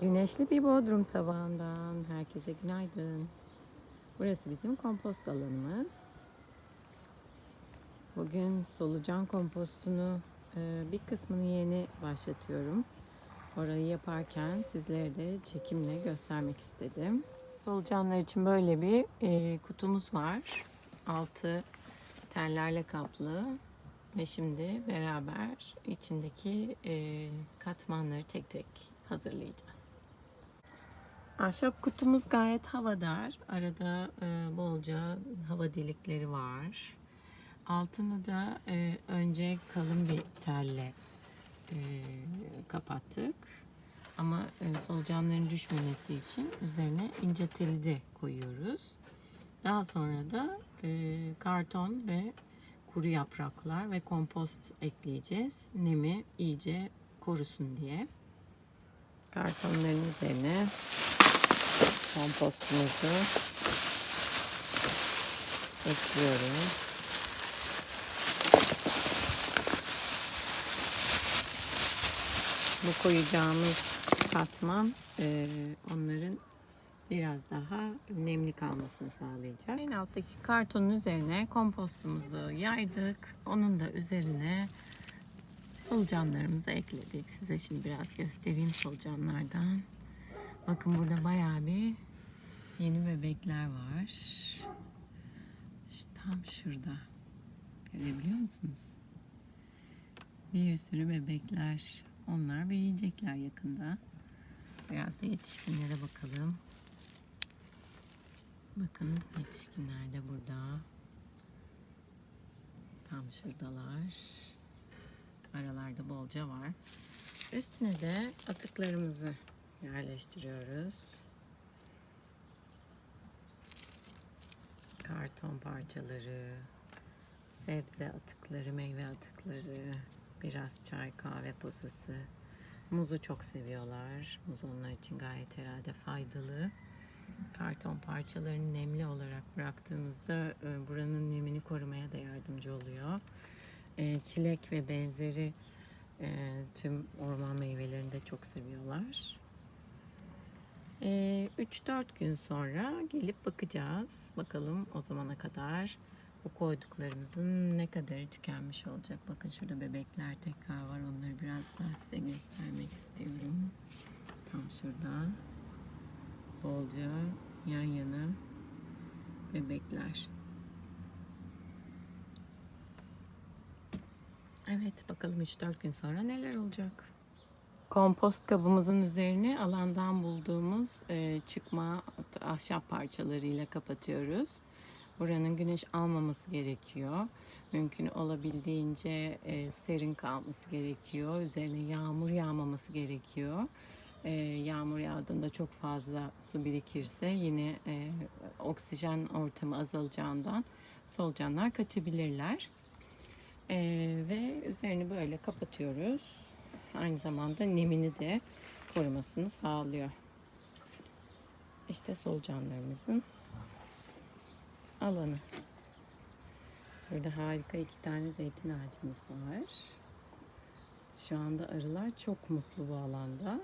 Güneşli bir Bodrum sabahından herkese günaydın. Burası bizim kompost alanımız. Bugün solucan kompostunu e, bir kısmını yeni başlatıyorum. Orayı yaparken sizlere de çekimle göstermek istedim. Solucanlar için böyle bir e, kutumuz var. Altı tellerle kaplı ve şimdi beraber içindeki e, katmanları tek tek hazırlayacağız. Ahşap kutumuz gayet havadar. Arada e, bolca hava delikleri var. Altını da e, önce kalın bir telle e, kapattık. Ama e, solucanların düşmemesi için üzerine ince teli de koyuyoruz. Daha sonra da e, karton ve kuru yapraklar ve kompost ekleyeceğiz. Nemi iyice korusun diye. Kartonların üzerine kompostumuzu ekliyoruz. Bu koyacağımız katman e, onların biraz daha nemli kalmasını sağlayacak. En alttaki kartonun üzerine kompostumuzu yaydık. Onun da üzerine solucanlarımızı ekledik. Size şimdi biraz göstereyim solucanlardan. Bakın burada bayağı bir yeni bebekler var. İşte tam şurada. Görebiliyor musunuz? Bir sürü bebekler. Onlar büyüyecekler yakında. Biraz da yetişkinlere bakalım. Bakın yetişkinler de burada. Tam şuradalar. Aralarda bolca var. Üstüne de atıklarımızı yerleştiriyoruz. Karton parçaları, sebze atıkları, meyve atıkları, biraz çay, kahve posası. Muzu çok seviyorlar. Muz onlar için gayet herhalde faydalı. Karton parçalarını nemli olarak bıraktığımızda e, buranın nemini korumaya da yardımcı oluyor. E, Çilek ve benzeri e, tüm orman meyvelerini de çok seviyorlar. E, 3-4 gün sonra gelip bakacağız. Bakalım o zamana kadar bu koyduklarımızın ne kadarı tükenmiş olacak. Bakın şurada bebekler tekrar var. Onları biraz daha size göstermek istiyorum. Tam şurada. Bolca yan yana bebekler. Evet bakalım 3-4 gün sonra neler olacak. Kompost kabımızın üzerine alandan bulduğumuz e, çıkma ahşap parçalarıyla kapatıyoruz. Buranın güneş almaması gerekiyor. Mümkün olabildiğince e, serin kalması gerekiyor. Üzerine yağmur yağmaması gerekiyor. E, yağmur yağdığında çok fazla su birikirse yine oksijen ortamı azalacağından solucanlar kaçabilirler. Ve üzerini böyle kapatıyoruz. Aynı zamanda nemini de korumasını sağlıyor. İşte solucanlarımızın alanı. Burada harika iki tane zeytin ağacımız var. Şu anda arılar çok mutlu bu alanda.